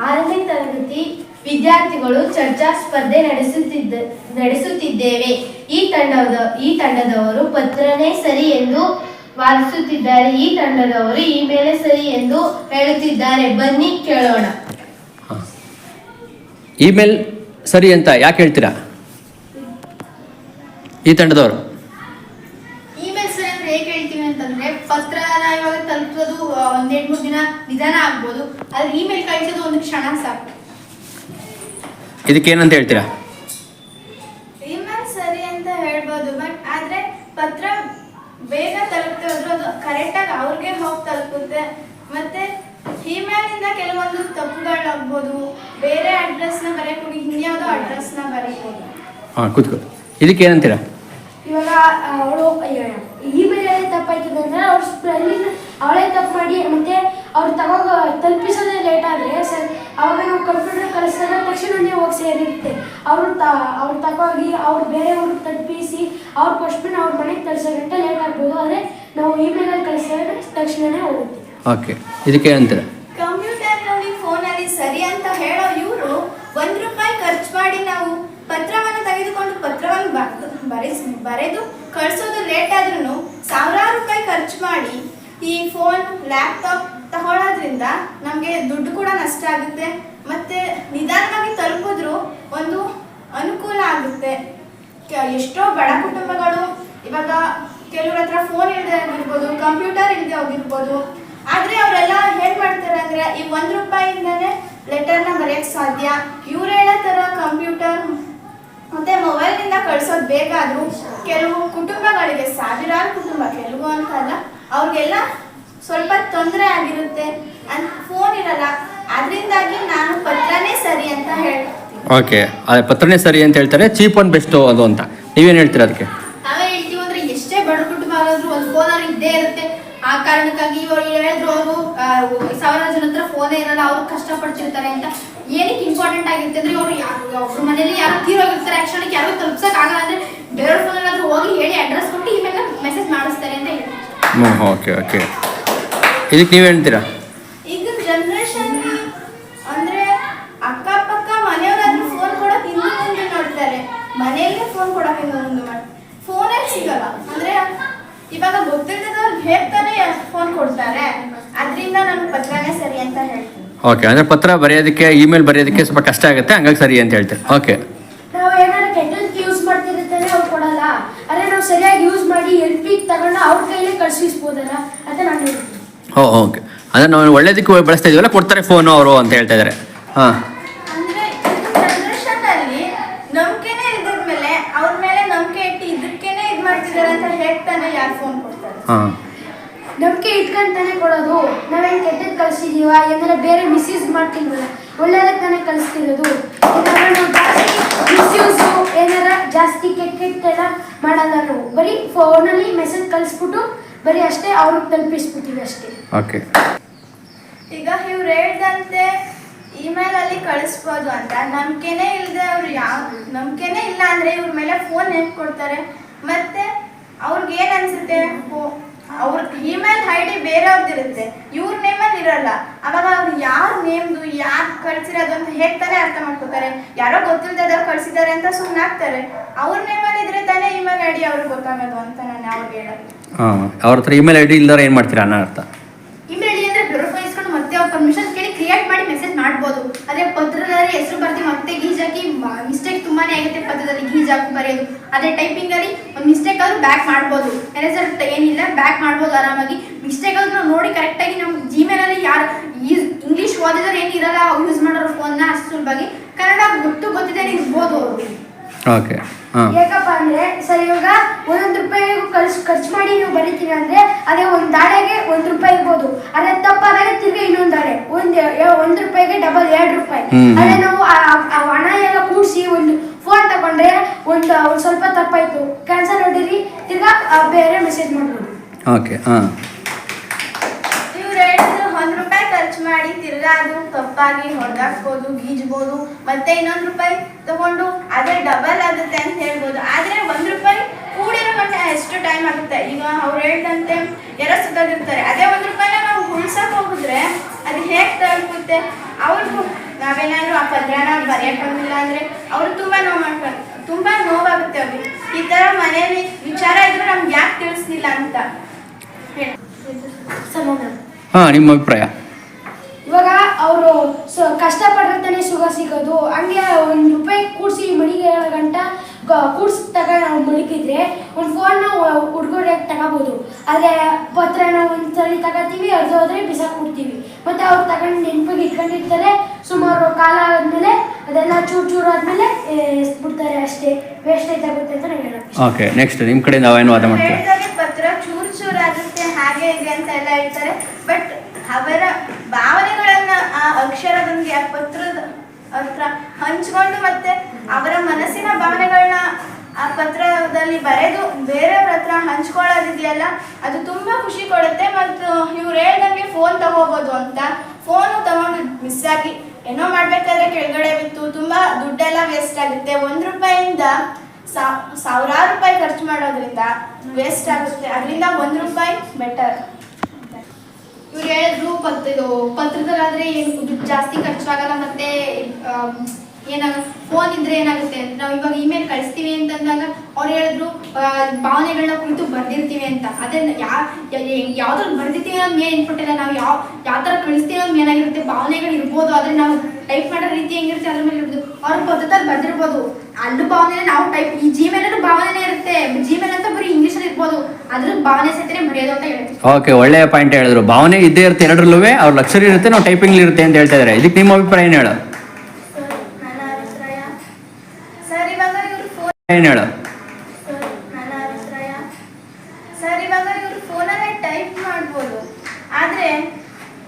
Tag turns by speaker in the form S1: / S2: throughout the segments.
S1: ಆರನೇ ತರಗತಿ ವಿದ್ಯಾರ್ಥಿಗಳು ಚರ್ಚಾ ಸ್ಪರ್ಧೆ ನಡೆಸುತ್ತಿದ್ದ ನಡೆಸುತ್ತಿದ್ದೇವೆ. ಈ ತಂಡದ ಈ ತಂಡದವರು ಪತ್ರನೇ ಸರಿ ಎಂದು ವಾದಿಸುತ್ತಿದ್ದಾರೆ. ಈ ತಂಡದವರು ಇಮೇಲೆ ಸರಿ ಎಂದು ಹೇಳುತ್ತಿದ್ದಾರೆ. ಬನ್ನಿ ಕೇಳೋಣ.
S2: ಇಮೇಲ್ ಸರಿ ಅಂತ ಯಾಕೆ ಹೇಳ್ತೀರಾ? ಈ ತಂಡದವರು.
S3: ಇಮೇಲ್ ಸರಿ ಅಂದ್ರೆ ಹೇಗೆ ಹೇಳ್ತೀವಿ ಅಂತಂದ್ರೆ ಪತ್ರನ ಇವಾಗ ತಲುಪೋದು ಒಂದೆರಡು ಮೂರು ದಿನ ನಿಧಾನ ಆಗ್ಬೋದು. ಆದ್ರೆ ಇಮೇಲ್ ಕಳಿಸೋದು ಒಂದು ಕ್ಷಣ ಸಾಕು.
S2: ಇದಕ್ಕೆ ಏನಂತ ಹೇಳ್ತೀರಾ?
S3: ಇಮೇಲ್ ಸರಿ ಅಂತ ಹೇಳ್ಬೋದು ಬಟ್ ಆದ್ರೆ ಪತ್ರ ಬೇಗ ತಲುಪ್ತೆ ಹೋದ್ರು ಅದು ಕರೆಕ್ಟಾಗಿ ಅವ್ರಿಗೆ ಹೋಗಿ ತಲುಪುತ್ತೆ. ಮತ್ತೆ ಇಮೇಲಿಂದ ಇಂದ ಕೆಲವೊಂದು ತಪ್ಪುಗಳಾಗ್ಬೋದು. ಬೇರೆ ಅಡ್ರೆಸ್ನ ಬರೆಯಕ್ಕೆ ಹೋಗಿ ಇನ್ಯಾವುದೋ ಅಡ್ರೆಸ್ನ ಬರೀಬೋದು
S2: ಹಾಂ ಕೂತ್ಕೋ. ಇದಕ್ಕೆ ಏನಂತೀರಾ
S1: ಇವಾಗ ಅವಳು ಇಮೇಲ್ ತಪ್ಪಾಯ್ತದೆ ಅಂದ್ರೆ ಅವ್ರು ಸ್ಪೆಲ್ಲಿಂಗ್ ಅವಳೇ ತಪ್ಪು ಮಾಡಿ ಮತ್ತೆ ಅವ್ರು ತಗೋ ತಲುಪಿಸೋದೇ ಲೇಟ್ ಆದರೆ ಸರ್ ಅವಾಗ ನಾವು ಕಂಪ್ಯೂಟರ್ ಕಳಿಸಿದಾಗ ತಕ್ಷಣನೇ ಹೋಗಿ ಸೇರಿರುತ್ತೆ. ಅವರು ತ ಅವ್ರು ತಗೋಗಿ ಅವ್ರು ಬೇರೆಯವ್ರಿಗೆ ತಲುಪಿಸಿ ಅವ್ರ ಕ್ವಶನ್ ಅವ್ರ ಮನೆಗೆ ಗಂಟೆ ಲೇಟ್ ಆಗ್ಬೋದು. ಆದರೆ ನಾವು ಇಮೇಲಲ್ಲಿ ಕಳಿಸಿದಾಗ ತಕ್ಷಣವೇ ಹೋಗುತ್ತೆ.
S2: ಓಕೆ ಇದಕ್ಕೆ ಅಂತಾರೆ?
S3: ಕಂಪ್ಯೂಟರ್ನಲ್ಲಿ ಫೋನಲ್ಲಿ ಸರಿ ಅಂತ ಹೇಳೋ ಇವರು ಒಂದು ರೂಪಾಯಿ ಖರ್ಚು ಮಾಡಿ ನಾವು ಪತ್ರವನ್ನು ತೆಗೆದುಕೊಂಡು ಪತ್ರವನ್ನು ಬರೆಸ್ ಬರೆದು ಕಳಿಸೋದು ಲೇಟ್ ಆದ್ರೂ ಸಾವಿರಾರು ರೂಪಾಯಿ ಖರ್ಚು ಮಾಡಿ ಈ ಫೋನ್ ಲ್ಯಾಪ್ಟಾಪ್ ತಗೊಳ್ಳೋದ್ರಿಂದ ನಮಗೆ ದುಡ್ಡು ಕೂಡ ನಷ್ಟ ಆಗುತ್ತೆ. ಮತ್ತೆ ನಿಧಾನವಾಗಿ ತಲುಪಿದ್ರು ಒಂದು ಅನುಕೂಲ ಆಗುತ್ತೆ. ಎಷ್ಟೋ ಬಡ ಕುಟುಂಬಗಳು ಇವಾಗ ಕೆಲವ್ರ ಹತ್ರ ಫೋನ್ ಇಲ್ಲದೆ ಆಗಿರ್ಬೋದು ಕಂಪ್ಯೂಟರ್ ಇಲ್ಲದೆ ಹೋಗಿರ್ಬೋದು ಆದ್ರೆ ಅವರೆಲ್ಲ ಹೇಗೆ ಮಾಡ್ತಾರೆ ಅಂದರೆ ಈ ಒಂದು ರೂಪಾಯಿಂದನೇ ಲೆಟರ್ನ ಬರೆಯಕ್ ಸಾಧ್ಯ. ಇವ್ರು ಹೇಳೋ ಥರ ಕಂಪ್ಯೂಟರ್ ಮತ್ತೆ ಮೊಬೈಲ್ನಿಂದ ಕಳ್ಸೋದು ಬೇಗ ಆದ್ರೂ ಕೆಲವು ಕುಟುಂಬಗಳಿಗೆ, ಸಾವಿರಾರು ಕುಟುಂಬ, ಕೆಲವು ಅಂತ ಅಲ್ಲ, ಅವ್ರಿಗೆಲ್ಲ ಸ್ವಲ್ಪ ತೊಂದರೆ ಆಗಿರುತ್ತೆ ಫೋನ್ ಇರಲ್ಲ. ಅದರಿಂದಾಗಿ ನಾನು ಪತ್ರನೇ ಸರಿ ಅಂತ ಹೇಳ್ತೀನಿ.
S2: ಓಕೆ ಅದೇ ಪತ್ರನೇ ಸರಿ ಅಂತ ಹೇಳ್ತಾರೆ ಚೀಪ್ ಒನ್ ಬೆಸ್ಟು ಅದು ಅಂತ. ನೀವೇನು ಹೇಳ್ತೀರಾ ಅದಕ್ಕೆ?
S3: ನಾವೇ ಹೇಳ್ತೀವಿ ಅಂದ್ರೆ ಎಷ್ಟೇ ಬಡ ಕುಟುಂಬ ಆದ್ರೂ ಒಂದು ಫೋನ್ ಅವ್ರು ಇದ್ದೇ ಇರುತ್ತೆ. ಆ ಕಾರಣಕ್ಕಾಗಿ ಇವರು ಹೇಳಿದ್ರು ಅವರು ಸಾವಿರಾರು ಜನ ಹತ್ರ ಫೋನೇ ಇರಲ್ಲ ಅವ್ರು ಕಷ್ಟಪಡ್ತಿರ್ತಾರೆ ಅಂತ. ಏನಕ್ಕೆ ಇಂಪಾರ್ಟೆಂಟ್ ಆಗಿರುತ್ತೆ ಅಂದ್ರೆ ಇವರು ಅವ್ರ ಮನೇಲಿ ಯಾರು ತೀರೋಗಿರ್ತಾರೆ ಕ್ಷಣಕ್ಕೆ ಯಾರು ತಲುಪ್ಸಕ್ ಆಗಲ್ಲ ಅಂದ್ರೆ ಬೇರೆ ಫೋನಲ್ಲಾದ್ರೂ ಹೋಗಿ ಹೇಳಿ ಅಡ್ರೆಸ್ ಕೊಟ್ಟು ಇಮೇಲ್ ಮೆಸೇಜ್ ಮಾಡಿಸ್ತಾರೆ ಅಂತ ಹೇಳ್ತಾರೆ
S2: ಓಕೆ ಓಕೆ ಇದಕ್ಕೆ ನೀವು ಹೇಳ್ತೀರಾ?
S3: ಈಗ ಜನರೇಷನ್ ಅಂದ್ರೆ ಅಕ್ಕಪಕ್ಕ ಮನೆಯವರಾದ್ರೂ ಫೋನ್ ಕೊಡಕ್ ಇನ್ನು ಮುಂದೆ ನೋಡ್ತಾರೆ. ಮನೆಯಲ್ಲೇ ಫೋನ್ ಕೊಡಕ್ ಇನ್ನು ಮುಂದೆ ಮಾಡ್ತಾರೆ ಫೋನೇ ಸಿಗಲ್ಲ. ಅಂದ್ರೆ ಇವಾಗ ಗೊತ್ತಿಲ್ಲದವ್ರು ಹೇಳ್ತಾನೆ ಫೋನ್ ಕೊಡ್ತಾರೆ. ಅದರಿಂದ ನಾನು ಪತ್ರನೇ ಸರಿ ಅಂತ ಹೇಳ್ತೀನಿ.
S2: ಓಕೆ ಅಂದ್ರೆ ಪತ್ರ ಬರೆಯೋದಕ್ಕೆ ಇಮೇಲ್ ಬರೆಯೋದಕ್ಕೆ ಸ್ವಲ್ಪ ಕಷ್ಟ ಆಗುತ್ತೆ ಹಂಗಾಗಿ ಸರಿ ಅಂತ ಹೇಳ್ತೀರಿ? ಓಕೆ
S1: ನಾವು ಏನಾದ್ರು ಕೆಟ್ಟದಕ್ಕೆ ಯೂಸ್ ಮಾಡ್ತಿರ್ತಾರೆ ಅವ್ರು ಕೊಡಲ್ಲ. ಆದರೆ ನಾವು ಸರಿಯಾಗಿ ಯೂಸ್ ಮಾಡಿ ಎಲ್ ಪಿ ತಗೊಂಡು ಅವ್ರ ಕೈಲೇ ಕಳ್ಸಿಸ್ಬೋದಲ್ಲ? ಅಂತ ನಾನು
S2: ಓ ಓಕೆ. ಅಂದರೆ ನಾವು ಒಳ್ಳೇದಕ್ಕೆ ಬಳಸ್ತಾ ಇದೀವಲ್ಲ ಕೊಡ್ತಾರೆ ಫೋನು ಅವರು ಅಂತ ಹೇಳ್ತಾ ಇದಾರೆ. ಹಾಂ.
S3: ಅಂದ್ರೆ ಜನರೇಷನ್ ಅಲ್ಲಿ ನಂಬಿಕೆನೇ ಇದ್ಮೇಲೆ ಅವ್ರ ಮೇಲೆ ನಂಬಿಕೆ ಇಟ್ಟು ಇದಕ್ಕೇನೆ ಇದ್ ಮಾಡ್ತಿದ್ದಾರೆ ಅಂತ ಹೇಳ್ತಾನೆ ಯಾರು ಫೋನ್ ಕೊಡ್ತಾರೆ.
S2: ಹಾಂ.
S1: ನಂಬಿಕೆ ಇಟ್ಕೊಂತಾನೆ ಕೊಡೋದು. ನಾವೇನು ಕೆಟ್ಟದ್ದು ಕಳಿಸಿದೀವ? ಏನಾರ ಬೇರೆ ಮಿಸ್ಯೂಸ್ ಮಾಡ್ತಿಲ್ವಲ್ಲ? ಒಳ್ಳೇದಕ್ಕೆ ತಾನೇ ಕಳಿಸ್ತಿರೋದು. ಏನಾರ ನಾವು ಜಾಸ್ತಿ ಮಿಸ್ಯೂಸು ಏನಾರ ಜಾಸ್ತಿ ಕೆಟ್ಟ ಕೆಟ್ಟೆಲ್ಲ ಮಾಡಲ್ಲ ನಾವು. ಬರೀ ಫೋನಲ್ಲಿ ಮೆಸೇಜ್ ಕಳಿಸ್ಬಿಟ್ಟು ಬರೀ ಅಷ್ಟೇ ಅವ್ರಿಗೆ ತಲುಪಿಸ್ಬಿಟ್ಟಿವಿ ಅಷ್ಟೇ.
S2: ಓಕೆ
S3: ಈಗ ಇವ್ರು ಹೇಳ್ದಂತೆ ಇಮೇಲ್ ಅಲ್ಲಿ ಕಳಿಸ್ಬೋದು ಅಂತ. ನಂಬಿಕೆನೇ ಇಲ್ಲದೆ ಅವ್ರು ಯಾವ ನಂಬಿಕೆನೇ ಇಲ್ಲ ಅಂದ್ರೆ ಇವ್ರ ಮೇಲೆ ಫೋನ್ ನೆನ್ಪ್ ಕೊಡ್ತಾರೆ? ಮತ್ತೆ ಅವ್ರಿಗೆ ಏನ್ ಅನ್ಸುತ್ತೆ? ಅವ್ರ ಇಮೇಲ್ ಐ ಡಿ ಬೇರೆಯವ್ರದ್ದಿರುತ್ತೆ ಇವ್ರ ಅಲ್ಲಿ ಇರಲ್ಲ. ಅವಾಗ ಅವ್ರು ಯಾರ ನೇಮ್ದು ಯಾರ್ ಕಳ್ಸಿರೋದು ಅಂತ ಹೇಳ್ತಾನೆ ಅರ್ಥ ಮಾಡ್ಕೋತಾರೆ. ಯಾರೋ ಗೊತ್ತಿಲ್ದವ್ರು ಕಳ್ಸಿದ್ದಾರೆ ಅಂತ ಸುಮ್ಮನಾಗ್ತಾರೆ ಅವ್ರ ಅಲ್ಲಿ ಇದ್ರೆ ತಾನೇ ಇಮೇಲ್ ಐ ಡಿ ಅವ್ರಿಗೆ ಗೊತ್ತಾಗೋದು ಅಂತ ನಾನು ಅವ್ರಿಗೆ ಹೇಳೋದು.
S2: ಹಾಂ, ಅವ್ರ ಹತ್ರ ಇಮೇಲ್ ಐ ಡಿ ಏನು ಮಾಡ್ತೀರಾ ಅನ್ನೋ ಅರ್ಥ.
S3: ಇಮೇಲ್ ಅಂದ್ರೆ ವೆರಿಫೈ ಇಸ್ಕೊಂಡು ಮತ್ತೆ ಅವ್ರ ಪರ್ಮಿಷನ್ ಕೇಳಿ ಕ್ರಿಯೇಟ್ ಮಾಡಿ ಮೆಸೇಜ್ ಮಾಡ್ಬೋದು. ಅದೇ ಪತ್ರದಲ್ಲಿ ಹೆಸರು ಬರ್ದಿ ಮತ್ತೆ ಗೀಜಾಕಿ ಮಿಸ್ಟೇಕ್ ತುಂಬಾನೇ ಆಗುತ್ತೆ ಪತ್ರದಲ್ಲಿ ಗೀಜ್ ಹಾಕಿ ಬರೆಯೋದು. ಅದೇ ಟೈಪಿಂಗ್ ಅಲ್ಲಿ ಒಂದು ಮಿಸ್ಟೇಕ್ ಆದ್ರೂ ಬ್ಯಾಕ್ ಮಾಡ್ಬೋದು. ಎರೇಸರ್ ಏನಿಲ್ಲ ಬ್ಯಾಕ್ ಮಾಡ್ಬೋದು ಆರಾಮಾಗಿ. ಮಿಸ್ಟೇಕ್ ಆದ್ರೂ ನಾವು ನೋಡಿ ಕರೆಕ್ಟಾಗಿ ನಮ್ಮ ಜಿಮೇಲ್ ಅಲ್ಲಿ ಯಾರು ಇಂಗ್ಲಿಷ್ ಓದಿದ್ರೆ ಏನಿರಲ್ಲ ಯೂಸ್ ಮಾಡೋರು ಫೋನ್ ಅಷ್ಟು ಸುಲಭವಾಗಿ ಕನ್ನಡ ಗೊತ್ತು ಗೊತ್ತಿದೆ ಇರ್ಬೋದು ಅವರು.
S2: ಓಕೆ
S1: ಯಾಕಪ್ಪ ಅಂದ್ರೆ ಸರ್ ಇವಾಗ ಒಂದೊಂದು ರೂಪಾಯಿಗೂ ಖರ್ಚು ಖರ್ಚು ಮಾಡಿ ನೀವು ಬರೀತೀವಿ ಅಂದ್ರೆ ಅದೇ ಒಂದು ದಾಡೆಗೆ ಒಂದು ರೂಪಾಯಿ ಇರ್ಬೋದು. ಅದೇ ತಪ್ಪಾದಾಗ ತಿರ್ಗಿ ಇನ್ನೊಂದು ದಾಡೆ. ಒಂದು ಒಂದು ರೂಪಾಯಿಗೆ ಡಬಲ್ ಎರಡು ರೂಪಾಯಿ. ಅದೇ ನಾವು ಹಣ ಎಲ್ಲ ಕೂಡಿಸಿ ಒಂದು ಫೋನ್ ತಗೊಂಡ್ರೆ ಒಂದು ಒಂದು ಸ್ವಲ್ಪ ತಪ್ಪಾಯ್ತು. ಕ್ಯಾನ್ಸಲ್ ಹೊಡೀರಿ ತಿರ್ಗಾ ಬೇರೆ ಮೆಸೇಜ್ ಮಾಡ್ಬೋದು.
S2: ಓಕೆ ಹಾಂ.
S3: ಇವ್ರು ಹೇಳಿದ್ರು ಒಂದ್ ರೂಪಾಯಿ ಖರ್ಚು ಮಾಡಿ ತಿರ್ಗಾ ಅದು ತಪ್ಪಾಗಿ ಹೊಡೆದಾಕ್ಬೋದು ಗೀಜ್ಬೋದು ಮತ್ತೆ ಇನ್ನೊಂದ್ ರೂಪಾಯಿ ತಗೊಂಡು ಅದೇ ಡಬಲ್ ಆಗುತ್ತೆ ಅಂತ ಹೇಳ್ಬೋದು ಆದ್ರೆ ಒಂದ್ ರೂಪಾಯಿ ಕೂಡಿರೋ ಗಂಟೆ ಎಷ್ಟು ಟೈಮ್ ಆಗುತ್ತೆ. ಈಗ ಅವ್ರು ಹೇಳ್ದಂತೆ ಎಲ್ಲ ಸುತ್ತಿರ್ತಾರೆ ಅದೇ ಒಂದ್ ರೂಪಾಯಿನ ನಾವು ಉಳ್ಸಕ್ ಹೋಗಿದ್ರೆ ಅದು ಹೇಗ್ ತಲುಪುತ್ತೆ ಅವ್ರಿಗೂ ನಾವೇನಾದ್ರೂ ಆ ಪದ್ರಾನ ಬರೆಯಕ್ ಬಂದಿಲ್ಲ ಅಂದ್ರೆ ಅವ್ರು ತುಂಬಾ ನೋವು ಮಾಡ್ಕೊಂಡು ತುಂಬಾ ನೋವಾಗುತ್ತೆ ಅವ್ರಿಗೆ. ಈ ತರ ಮನೇಲಿ ವಿಚಾರ ಇದ್ರೆ ನಮ್ಗೆ ಯಾಕೆ ತಿಳಿಸ್ಲಿಲ್ಲ ಅಂತ
S2: ಹಾಂ ನಿಮ್ಮ ಅಭಿಪ್ರಾಯ?
S1: ಇವಾಗ ಅವರು ಕಷ್ಟಪಟ್ಟಿರ್ತಾನೆ ಸುಖ ಸಿಗೋದು. ಹಂಗೆ ಒಂದು ರೂಪಾಯಿ ಕೂಡಿಸಿ ಮಡಿಗೆ ಗಂಟ ಕೂಡ್ಸಿ ತಗ ನಾವು ಮುಳುಗಿದ್ರೆ ಒಂದು ಫೋನ್ ನಾವು ಉಡುಗೊರೆಯಾಗಿ ತಗೋಬೋದು. ಆದರೆ ಪತ್ರನ ಒಂದ್ಸಲಿ ತಗೋತೀವಿ ಅದು ಹೋದ್ರೆ ಬಿಸಾಕ್ಬಿಡ್ತೀವಿ ಮತ್ತೆ ಅವ್ರು ತಗೊಂಡು ನೆನಪಿಗೆ ಇಟ್ಕೊಂಡಿರ್ತಾರೆ ಸುಮಾರು ಕಾಲ ಆದ್ಮೇಲೆ ಅದೆಲ್ಲ ಚೂರು ಚೂರು ಆದ್ಮೇಲೆ ಬಿಡ್ತಾರೆ ಅಷ್ಟೇ. ವೇಸ್ಟೇಜ್ ಆಗುತ್ತೆ ಅಂತ ನಾನು ಹೇಳೋದು.
S2: ಓಕೆ ನೆಕ್ಸ್ಟ್ ನಿಮ್ಮ ಕಡೆ ನಾವೇನು ವಾದ ಮಾಡ್ತೀರಾ?
S3: ಹೇಳ್ತಾರೆ ಪತ್ರ ಚೂರು ಚೂರು ಆಗುತ್ತೆ ಹಾಗೆ ಇದೆ ಅಂತ ಎಲ್ಲ ಹೇಳ್ತಾರೆ. ಬಟ್ ಅವರ ಭಾವನೆಗಳನ್ನ ಆ ಅಕ್ಷರದೊಂದಿಗೆ ಆ ಪತ್ರದ ಹತ್ರ ಹಂಚ್ಕೊಂಡು ಮತ್ತೆ ಅವರ ಮನಸ್ಸಿನ ಭಾವನೆಗಳನ್ನ ಆ ಪತ್ರದಲ್ಲಿ ಬರೆದು ಬೇರೆಯವ್ರ ಹತ್ರ ಹಂಚ್ಕೊಳ್ಳೋದಿದೆಯಲ್ಲ, ಅದು ತುಂಬಾ ಖುಷಿ ಕೊಡುತ್ತೆ ಮತ್ತು ಇವ್ರು ಹೇಳ್ದಂಗೆ ಫೋನ್ ತಗೋಬೋದು ಅಂತ. ಫೋನು ತಗೊಂಡು ಮಿಸ್ ಆಗಿ ಏನೋ ಮಾಡ್ಬೇಕಾದ್ರೆ ಕೆಳಗಡೆ ಬಿತ್ತು. ತುಂಬಾ ದುಡ್ಡೆಲ್ಲ ವೇಸ್ಟ್ ಆಗುತ್ತೆ. ಒಂದ್ ರೂಪಾಯಿಂದ ಸಾವಿರಾರು ರೂಪಾಯಿ ಖರ್ಚು ಮಾಡೋದ್ರಿಂದ ವೇಸ್ಟ್ ಆಗುತ್ತೆ. ಅದರಿಂದ ಒಂದ್ ರೂಪಾಯಿ ಬೆಟರ್
S4: ಇವ್ರು ಹೇಳಿದ್ರು ಪತ್ರ ಪತ್ರದಲ್ಲಾದ್ರೆ ಏನು ದುಡ್ಡು ಜಾಸ್ತಿ ಖರ್ಚಾಗಲ್ಲ ಮತ್ತೆ ಏನಾಗ ಫೋನ್ ಇದ್ರೆ ಏನಾಗುತ್ತೆ? ನಾವು ಇವಾಗ ಇಮೇಲ್ ಕಳಿಸ್ತೀವಿ ಅಂತಂದಾಗ ಅವ್ರು ಹೇಳಿದ್ರು ಭಾವನೆಗಳನ್ನ ಕುರಿತು ಬರ್ದಿರ್ತೀವಿ ಅಂತ. ಅದನ್ನ ಯಾ ಯಾವ್ದ್ರಲ್ಲಿ ಬರ್ದಿರ್ತೀವಿ ಅನ್ನೋದು ಮೇನ್ ಇನ್ಪುಟ್ ಇಲ್ಲ ನಾವು ಯಾವ ಯಾವ ಥರ ಕಳಿಸ್ತೀವಿ ಅನ್ನೋದು ಮೇನ್ ಆಗಿರುತ್ತೆ. ಭಾವನೆಗಳು ಇರ್ಬೋದು, ಆದ್ರೆ ನಾವು ಟೈಪ್ ಮಾಡೋ ರೀತಿ ಹೆಂಗಿರುತ್ತೆ ಅದ್ರ ಮೇಲೆ ಇರ್ಬೋದು. ಅವ್ರ ಪದ್ಧತಿ ಬರ್ದಿರ್ಬೋದು. ಅಲ್ಲೂ ಭಾವನೆ ನಾವು ಟೈಪ್ ಈ ಜಿಮೇಲಲ್ಲೂ ಭಾವನೆ ಇರುತ್ತೆ. ಜಿಮೇಲ್ ಅಂತ ಬರೀ ಇಂಗ್ಲೀಷಲ್ಲಿ ಇರ್ಬೋದು. ಅದ್ರ ಭಾವನೆ ಸಹಿತ ಬರೆಯೋದು ಅಂತ ಹೇಳ್ತೀವಿ.
S2: ಓಕೆ, ಒಳ್ಳೆಯ ಪಾಯಿಂಟ್ ಹೇಳಿದ್ರು. ಭಾವನೆ ಇದ್ದೇ ಇರುತ್ತೆ ಎರಡರಲ್ಲೂ ಅವ್ರ ಲಕ್ಷರಿ ಇರುತ್ತೆ, ನಾವು ಟೈಪಿಂಗ್ ಇರುತ್ತೆ ಅಂತ ಹೇಳ್ತಾ ಇದ್ದಾರೆ ಇದಕ್ಕೆ ನಿಮ್ಮ ಅಭಿಪ್ರಾಯ ಏನು ಹೇಳು
S3: ನನ್ನ ಅಭಿಪ್ರಾಯ ಸರ್ ಇವಾಗ ಇವ್ರು ಫೋನ್
S2: ಏನು ಹೇಳು?
S3: ಸರ್ ಇವಾಗ ಇವರು ಫೋನಲ್ಲೇ ಟೈಪ್ ಮಾಡ್ಬೋದು. ಆದರೆ,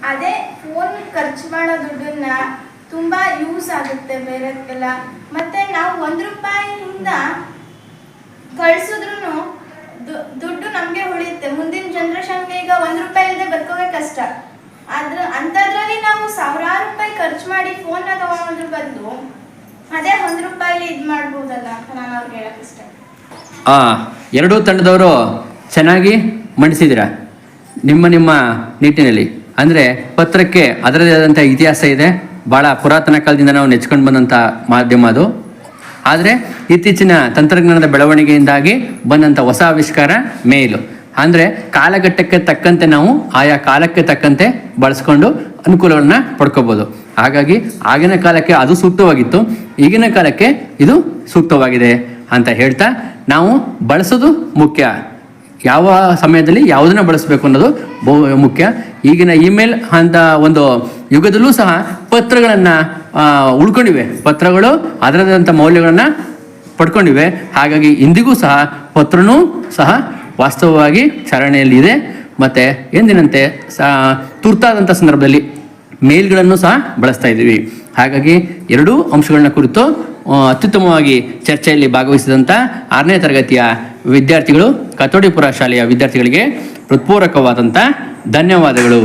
S3: ಅದೇ ಫೋನ್ ಖರ್ಚು ಮಾಡೋ ದುಡ್ಡನ್ನ ತುಂಬ ಯೂಸ್ ಆಗುತ್ತೆ ಬೇರೆದಕ್ಕೆಲ್ಲ ಮತ್ತೆ ನಾವು ಒಂದು ರೂಪಾಯಿಯಿಂದ ಕಳ್ಸಿದ್ರು ದುಡ್ಡು ನಮಗೆ ಉಳಿಯುತ್ತೆ. ಮುಂದಿನ ಜನ್ರೇಷನ್ಗೆ ಈಗ ಒಂದು ರೂಪಾಯಿ ಇಲ್ಲದೆ ಬದುಕೋಕೆ ಕಷ್ಟ. ಆದ್ರೆ ಅಂಥದ್ರಲ್ಲಿ ನಾವು ಸಾವಿರಾರು ರೂಪಾಯಿ ಖರ್ಚು ಮಾಡಿ ಫೋನ್ನ ತಗೊಳೋದ್ರ ಬದಲು
S2: ಆ, ಎರಡೂ ತಂಡದವರು ಚೆನ್ನಾಗಿ ಮಂಡಿಸಿದಿರ ನಿಮ್ಮ ನಿಮ್ಮ ನಿಟ್ಟಿನಲ್ಲಿ. ಅಂದರೆ ಪತ್ರಕ್ಕೆ ಅದರದೇ ಆದಂಥ ಇತಿಹಾಸ ಇದೆ. ಭಾಳ ಪುರಾತನ ಕಾಲದಿಂದ ನಾವು ನೆಚ್ಕೊಂಡು ಬಂದಂಥ ಮಾಧ್ಯಮ ಅದು. ಆದರೆ ಇತ್ತೀಚಿನ ತಂತ್ರಜ್ಞಾನದ ಬೆಳವಣಿಗೆಯಿಂದಾಗಿ ಬಂದಂಥ ಹೊಸ ಆವಿಷ್ಕಾರ ಮೇಲು. ಅಂದರೆ ಕಾಲಘಟ್ಟಕ್ಕೆ ತಕ್ಕಂತೆ ನಾವು ಆಯಾ ಕಾಲಕ್ಕೆ ತಕ್ಕಂತೆ ಬಳಸ್ಕೊಂಡು ಅನುಕೂಲಗಳನ್ನ ಪಡ್ಕೋಬೋದು. ಹಾಗಾಗಿ ಆಗಿನ ಕಾಲಕ್ಕೆ ಅದು ಸೂಕ್ತವಾಗಿತ್ತು. ಈಗಿನ ಕಾಲಕ್ಕೆ ಇದು ಸೂಕ್ತವಾಗಿದೆ ಅಂತ ಹೇಳ್ತಾ ನಾವು ಬಳಸೋದು ಮುಖ್ಯ. ಯಾವ ಸಮಯದಲ್ಲಿ ಯಾವುದನ್ನು ಬಳಸಬೇಕು ಅನ್ನೋದು ಬಹು ಮುಖ್ಯ. ಈಗಿನ ಇಮೇಲ್ ಅಂತ ಒಂದು ಯುಗದಲ್ಲೂ ಸಹ ಪತ್ರಗಳನ್ನು ಉಳ್ಕೊಂಡಿವೆ. ಪತ್ರಗಳು ಅದರದಂಥ ಮೌಲ್ಯಗಳನ್ನು ಪಡ್ಕೊಂಡಿವೆ. ಹಾಗಾಗಿ ಇಂದಿಗೂ ಸಹ ಪತ್ರನೂ ಸಹ ವಾಸ್ತವವಾಗಿ ಚರಣೆಯಲ್ಲಿದೆ ಮತ್ತು ಎಂದಿನಂತೆ ಸಹ ತುರ್ತಾದಂಥ ಸಂದರ್ಭದಲ್ಲಿ ಮೇಲ್ಗಳನ್ನು ಸಹ ಬಳಸ್ತಾ ಇದ್ದೀವಿ ಹಾಗಾಗಿ ಎರಡೂ ಅಂಶಗಳನ್ನ ಕುರಿತು ಅತ್ಯುತ್ತಮವಾಗಿ ಚರ್ಚೆಯಲ್ಲಿ ಭಾಗವಹಿಸಿದಂಥ ಆರನೇ ತರಗತಿಯ ವಿದ್ಯಾರ್ಥಿಗಳು ಕತೋಡಿಪುರ ಶಾಲೆಯ ವಿದ್ಯಾರ್ಥಿಗಳಿಗೆ ಹೃತ್ಪೂರ್ವಕವಾದಂಥ ಧನ್ಯವಾದಗಳು.